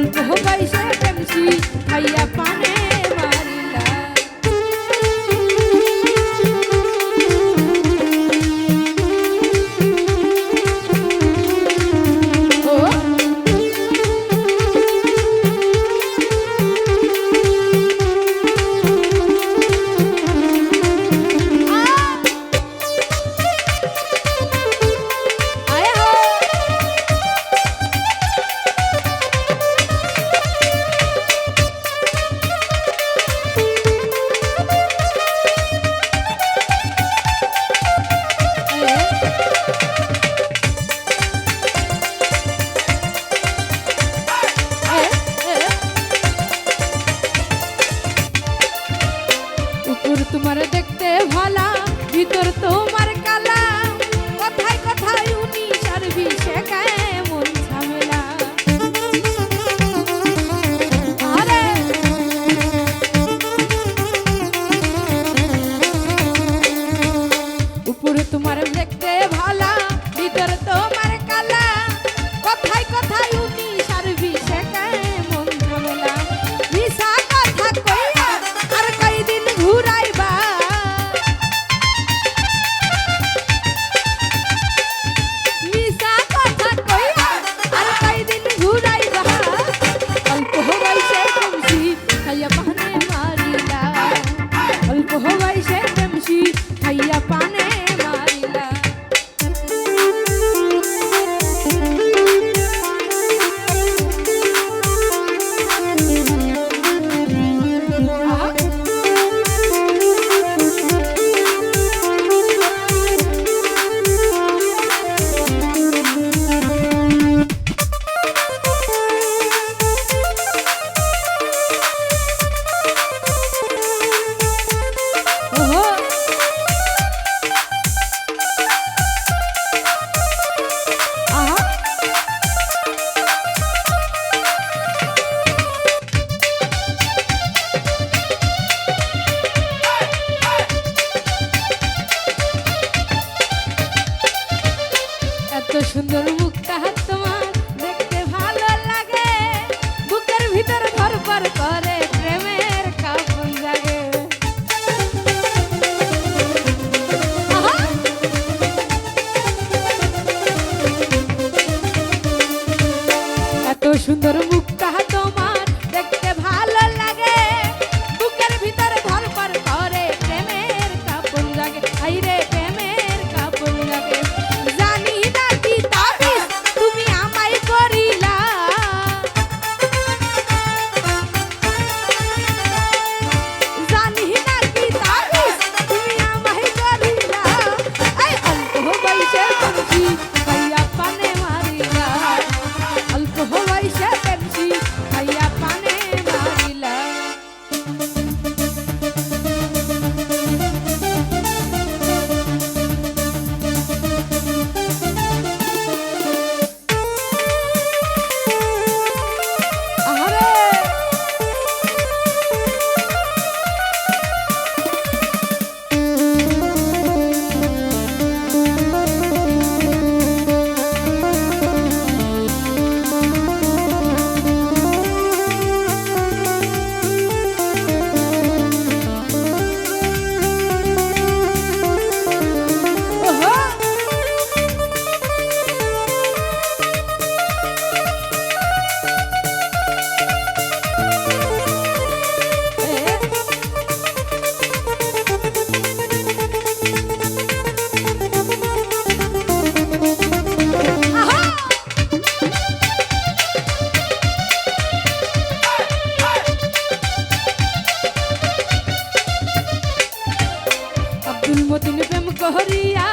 অল্প বয়সে টেমসি খাইয়া পানে Vitor Tom. সুন্দর মুখ তাহার তোমার দেখতে ভালো লাগে। বুকের ভিতর ঘর করে প্রেমের কাপন জাগে। এত সুন্দর মুখ মতুন মতুন প্রেম করিয়া